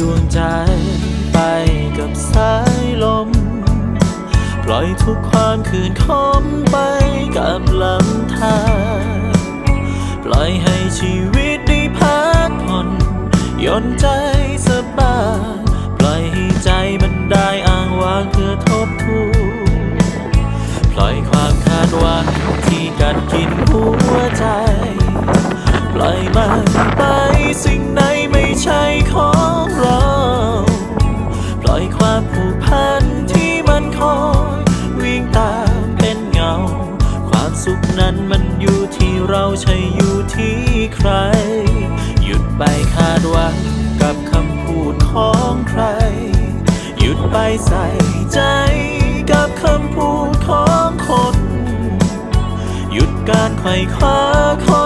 ดวงใจไปกับสายลม ปล่อยทุกความคืนคมไปกับลำธารปล่อยให้ชีวิตได้พักผ่อนย่อนใจสบายปล่อยให้ใจมันได้อ้างว้างเพื่อทบทวนปล่อยความคาดหวังที่กัดกินหัวใจ ปล่อยมันไปสิ่งไหน ความผูกพันที่มันคอยวิ่งตามเป็นเงา ความสุขนั้นมันอยู่ที่เราใช่อยู่ที่ใคร หยุดไปคาดหวังกับคำพูดของใคร หยุดไปใส่ใจกับคำพูดของคน หยุดการไขว่คว้าค้น